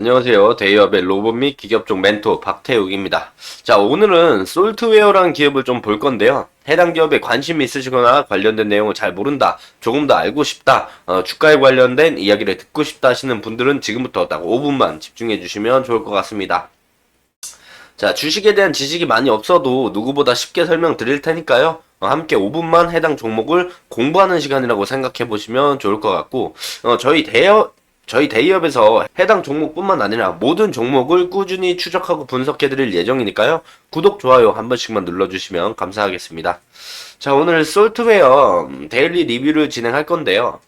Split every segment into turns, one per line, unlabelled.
안녕하세요. 대기업의 로봇 및 기업종 멘토 박태욱입니다. 자, 오늘은 솔트웨어라는 기업을 좀 볼 건데요. 해당 기업에 관심이 있으시거나 관련된 내용을 잘 모른다, 조금 더 알고 싶다, 어, 주가에 관련된 이야기를 듣고 싶다 하시는 분들은 지금부터 딱 5분만 집중해 주시면 좋을 것 같습니다. 자, 주식에 대한 지식이 많이 없어도 누구보다 쉽게 설명드릴 테니까요. 어, 함께 5분만 해당 종목을 공부하는 시간이라고 생각해 보시면 좋을 것 같고, 어, 저희 대여, 저희 대기업에서 해당 종목뿐만 아니라 모든 종목을 꾸준히 추적하고 분석해 드릴 예정이니까요. 구독, 좋아요 한 번씩만 눌러주시면 감사하겠습니다. 자, 오늘 솔트웨어 음, 데일리 리뷰를 진행할 건데요.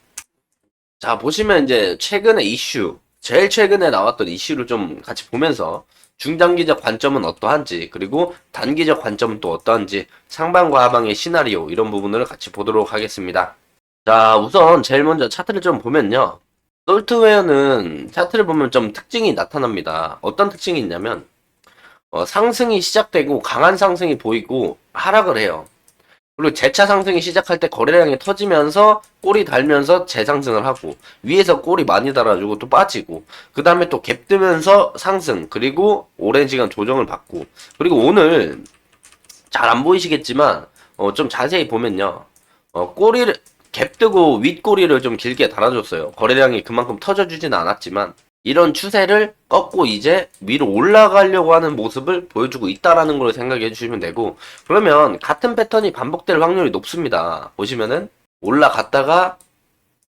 자, 보시면 이제 최근의 이슈, 제일 최근에 나왔던 이슈를 좀 같이 보면서 중장기적 관점은 어떠한지, 그리고 단기적 관점은 또 어떠한지, 상방과 하방의 시나리오, 이런 부분을 같이 보도록 하겠습니다. 자, 우선 제일 먼저 차트를 좀 보면요. 솔트웨어는 차트를 보면 좀 특징이 나타납니다. 어떤 특징이 있냐면, 어, 상승이 시작되고 강한 상승이 보이고 하락을 해요. 그리고 재차 상승이 시작할 때 거래량이 터지면서 꼬리 달면서 재상승을 하고 위에서 꼬리 많이 달아주고 또 빠지고 그 다음에 또 갭 뜨면서 상승 그리고 오랜 시간 조정을 받고 그리고 오늘 잘 안 보이시겠지만 어, 좀 자세히 보면요 어, 꼬리를 갭 뜨고 윗꼬리를 좀 길게 달아줬어요 거래량이 그만큼 터져주진 않았지만 이런 추세를 꺾고 이제 위로 올라가려고 하는 모습을 보여주고 있다라는 걸 생각해 주시면 되고 그러면 같은 패턴이 반복될 확률이 높습니다. 보시면은 올라갔다가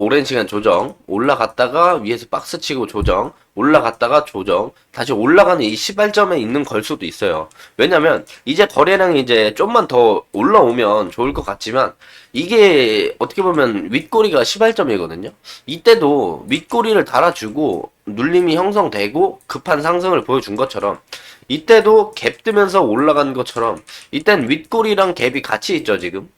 오랜 시간 조정, 올라갔다가 위에서 박스 치고 조정, 올라갔다가 조정, 다시 올라가는 이 시발점에 있는 걸 수도 있어요. 왜냐면 이제 거래량이 이제 좀만 더 올라오면 좋을 것 같지만 이게 어떻게 보면 윗꼬리가 시발점이거든요. 이때도 윗꼬리를 달아주고 눌림이 형성되고 급한 상승을 보여준 것처럼 이때도 갭 뜨면서 올라간 것처럼 이땐 윗꼬리랑 갭이 같이 있죠 지금.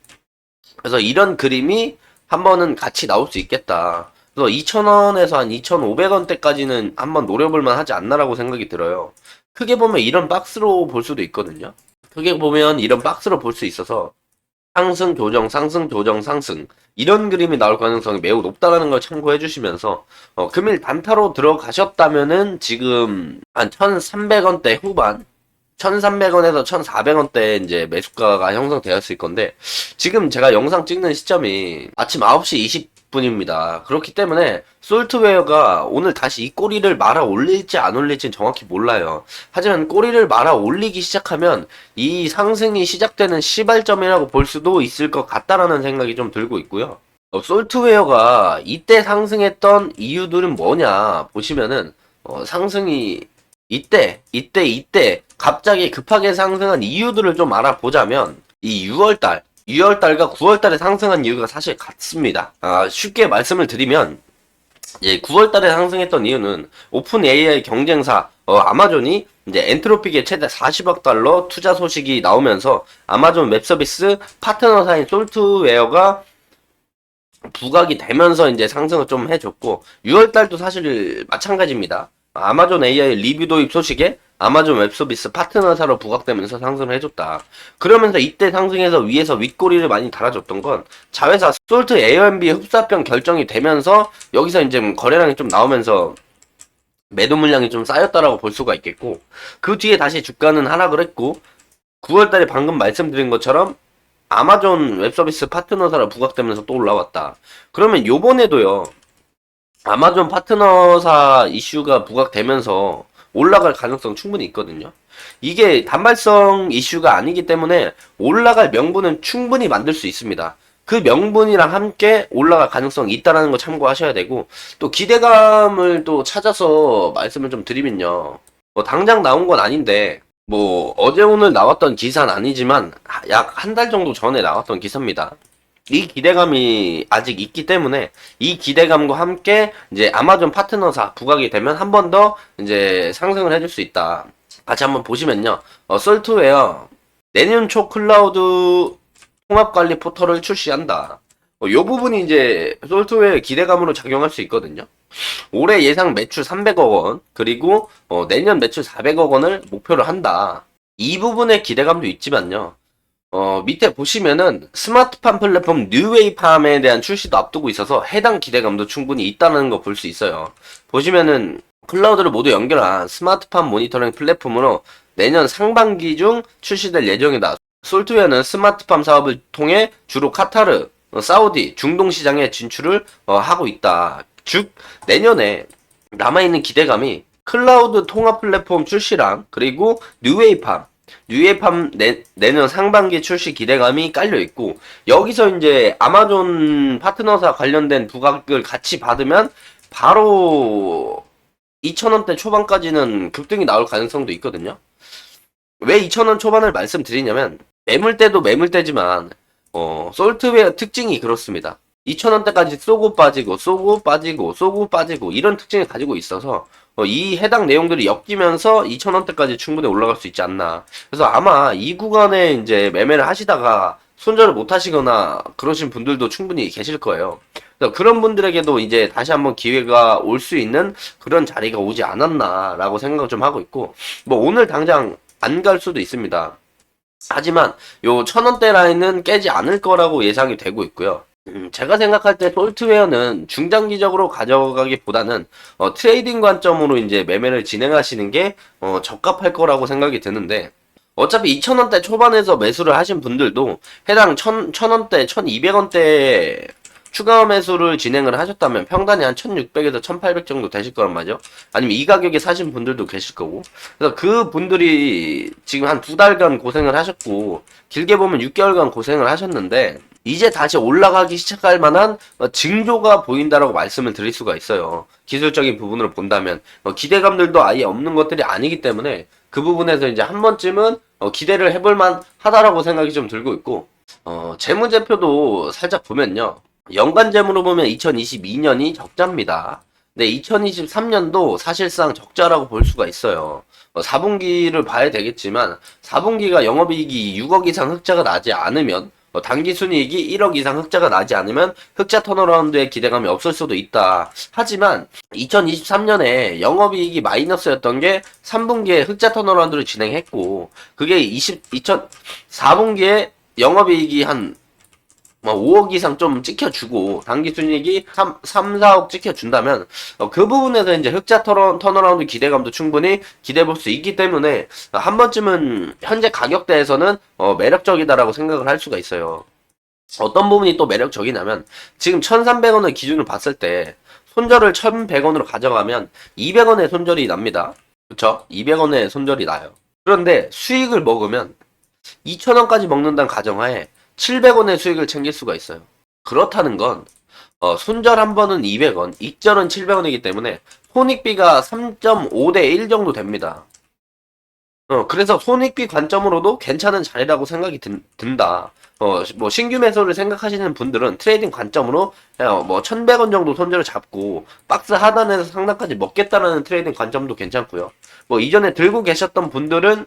그래서 이런 그림이 한 번은 같이 나올 수 있겠다. 그래서 2,000원에서 한 2,500원대까지는 한번 노려볼만 하지 않나라고 생각이 들어요. 크게 보면 이런 박스로 볼 수도 있거든요. 크게 보면 이런 박스로 볼 수 있어서 상승, 조정, 상승, 조정, 상승 이런 그림이 나올 가능성이 매우 높다라는 걸 참고해 주시면서 어, 금일 단타로 들어가셨다면은 지금 한 1,300원대 후반 1,300원에서 1,400원대 이제 매수가가 형성되었을 건데 지금 제가 영상 찍는 시점이 아침 9시 20분입니다. 그렇기 때문에 솔트웨어가 오늘 다시 이 꼬리를 말아 올릴지 안 올릴지는 정확히 몰라요. 하지만 꼬리를 말아 올리기 시작하면 이 상승이 시작되는 시발점이라고 볼 수도 있을 것 같다라는 생각이 좀 들고 있고요. 어, 솔트웨어가 이때 상승했던 이유들은 뭐냐 보시면은 어, 상승이 이때, 이때, 이때 갑자기 급하게 상승한 이유들을 좀 알아보자면 이 6월달, 6월달과 9월달에 상승한 이유가 사실 같습니다. 아, 쉽게 말씀을 드리면 예, 9월달에 상승했던 이유는 오픈 AI 경쟁사 어, 아마존이 이제 엔트로픽의 최대 40억 달러 투자 소식이 나오면서 아마존 웹 서비스 파트너사인 솔트웨어가 부각이 되면서 이제 상승을 좀 해줬고 6월달도 사실 마찬가지입니다. 아마존 AI 리뷰 도입 소식에 아마존 웹서비스 파트너사로 부각되면서 상승을 해줬다. 그러면서 이때 상승해서 위에서 윗꼬리를 많이 달아줬던 건 자회사 솔트 A&B 흡사병 결정이 되면서 여기서 이제 거래량이 좀 나오면서 매도 물량이 좀 쌓였다라고 볼 수가 있겠고 그 뒤에 다시 주가는 하락을 했고 9월달에 방금 말씀드린 것처럼 아마존 웹서비스 파트너사로 부각되면서 또 올라왔다. 그러면 요번에도요. 아마존 파트너사 이슈가 부각되면서 올라갈 가능성 충분히 있거든요. 이게 단발성 이슈가 아니기 때문에 올라갈 명분은 충분히 만들 수 있습니다. 그 명분이랑 함께 올라갈 가능성이 있다라는 거 참고하셔야 되고 또 기대감을 또 찾아서 말씀을 좀 드리면요. 뭐 당장 나온 건 아닌데 뭐 어제 오늘 나왔던 기사는 아니지만 약 한 달 정도 전에 나왔던 기사입니다. 이 기대감이 아직 있기 때문에 이 기대감과 함께 이제 아마존 파트너사 부각이 되면 한 번 더 이제 상승을 해줄 수 있다. 같이 한번 보시면요. 어, 솔트웨어 내년 초 클라우드 통합 관리 포털을 출시한다. 어, 요 부분이 이제 솔트웨어 기대감으로 작용할 수 있거든요. 올해 예상 매출 300억 원, 그리고 어, 내년 매출 400억 원을 목표로 한다. 이 부분의 기대감도 있지만요. 어, 밑에 보시면은 스마트팜 플랫폼 뉴웨이팜에 대한 출시도 앞두고 있어서 해당 기대감도 충분히 있다는 거 볼 수 있어요. 보시면은 클라우드를 모두 연결한 스마트팜 모니터링 플랫폼으로 내년 상반기 중 출시될 예정이다. 솔트웨어는 스마트팜 사업을 통해 주로 카타르, 어, 사우디, 중동 시장에 진출을 어, 하고 있다. 즉 내년에 남아있는 기대감이 클라우드 통합 플랫폼 출시랑 그리고 뉴웨이팜 뉴웨이팜 내, 내년 상반기 출시 기대감이 깔려 있고 여기서 이제 아마존 파트너사 관련된 부각을 같이 받으면 바로 2,000원대 초반까지는 급등이 나올 가능성도 있거든요. 왜 2,000원 초반을 말씀드리냐면 매물대도 매물대지만 어, 솔트웨어 특징이 그렇습니다. 2,000원대까지 쏘고 빠지고 쏘고 빠지고 쏘고 빠지고 이런 특징을 가지고 있어서 어, 이 해당 내용들이 엮이면서 2,000원대까지 충분히 올라갈 수 있지 않나. 그래서 아마 이 구간에 이제 매매를 하시다가 손절을 못 하시거나 그러신 분들도 충분히 계실 거예요. 그래서 그런 분들에게도 이제 다시 한번 기회가 올 수 있는 그런 자리가 오지 않았나라고 생각을 좀 하고 있고, 뭐 오늘 당장 안 갈 수도 있습니다. 하지만 요 천원대 라인은 깨지 않을 거라고 예상이 되고 있고요. 음, 제가 생각할 때 솔트웨어는 중장기적으로 가져가기보다는 어, 트레이딩 관점으로 이제 매매를 진행하시는 게 어, 적합할 거라고 생각이 드는데 어차피 2,000원대 초반에서 매수를 하신 분들도 해당 1,000, 1,000원대, 1,200원대 추가 매수를 진행을 하셨다면 평단이 한 1,600에서 1,800 정도 되실 거란 말이죠. 아니면 이 가격에 사신 분들도 계실 거고. 그래서 그 분들이 지금 한 두 달간 고생을 하셨고, 길게 보면 6개월간 고생을 하셨는데, 이제 다시 올라가기 시작할 만한 어, 징조가 보인다라고 말씀을 드릴 수가 있어요. 기술적인 부분을 본다면 어, 기대감들도 아예 없는 것들이 아니기 때문에 그 부분에서 이제 한 번쯤은 어, 기대를 해볼 만 하다라고 생각이 좀 들고 있고 어, 재무제표도 살짝 보면요. 연간 재무로 보면 2022년이 적자입니다. 네, 2023년도 사실상 적자라고 볼 수가 있어요. 어, 4분기를 봐야 되겠지만 4분기가 영업이익이 6억 이상 흑자가 나지 않으면 어, 단기 순이익이 1억 이상 흑자가 나지 않으면 흑자 턴어라운드의 기대감이 없을 수도 있다. 하지만 2023년에 영업이익이 마이너스였던 게 3분기에 흑자 턴어라운드를 진행했고 그게 20, 2004분기에 영업이익이 한 뭐 5억 이상 좀 찍혀주고 단기 순이익이 3, 3 4억 찍혀준다면 어, 그 부분에서 이제 흑자 턴어, 턴어라운드 기대감도 충분히 기대해 볼수 있기 때문에 어, 한 번쯤은 현재 가격대에서는 어, 매력적이다라고 생각을 할 수가 있어요. 어떤 부분이 또 매력적이냐면 지금 1,300원을 기준으로 봤을 때 손절을 1,100원으로 가져가면 200원의 손절이 납니다. 그쵸? 200원의 손절이 나요. 그런데 수익을 먹으면 2,000원까지 먹는다는 가정하에 700원의 수익을 챙길 수가 있어요. 그렇다는 건 어, 손절 한 번은 200원, 익절은 700원이기 때문에 손익비가 3.5대 1 정도 됩니다. 어, 그래서 손익비 관점으로도 괜찮은 자리라고 생각이 든, 든다. 어, 뭐 신규 매수를 생각하시는 분들은 트레이딩 관점으로 어, 뭐 1100원 정도 손절을 잡고 박스 하단에서 상단까지 먹겠다라는 트레이딩 관점도 괜찮고요. 뭐 이전에 들고 계셨던 분들은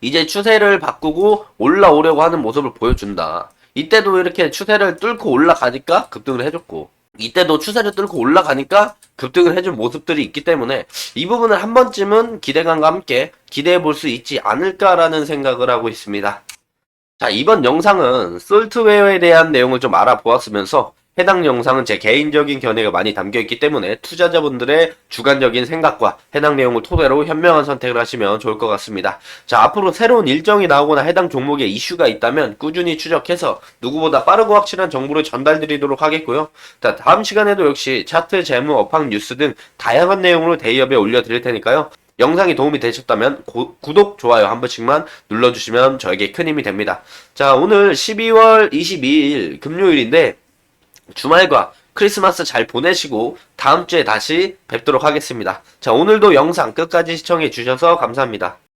이제 추세를 바꾸고 올라오려고 하는 모습을 보여준다. 이때도 이렇게 추세를 뚫고 올라가니까 급등을 해줬고, 이때도 추세를 뚫고 올라가니까 급등을 해준 모습들이 있기 때문에 이 부분을 한 번쯤은 기대감과 함께 기대해 볼 수 있지 않을까라는 생각을 하고 있습니다. 자, 이번 영상은 솔트웨어에 대한 내용을 좀 알아보았으면서 해당 영상은 제 개인적인 견해가 많이 담겨 있기 때문에 투자자분들의 주관적인 생각과 해당 내용을 토대로 현명한 선택을 하시면 좋을 것 같습니다. 자, 앞으로 새로운 일정이 나오거나 해당 종목에 이슈가 있다면 꾸준히 추적해서 누구보다 빠르고 확실한 정보를 전달드리도록 하겠고요. 자, 다음 시간에도 역시 차트, 재무, 업황, 뉴스 등 다양한 내용으로 대기업에 올려드릴 테니까요. 영상이 도움이 되셨다면 고- 구독, 좋아요 한 번씩만 눌러주시면 저에게 큰 힘이 됩니다. 자, 오늘 12월 22일 금요일인데 주말과 크리스마스 잘 보내시고 다음 주에 다시 뵙도록 하겠습니다. 자, 오늘도 영상 끝까지 시청해 주셔서 감사합니다.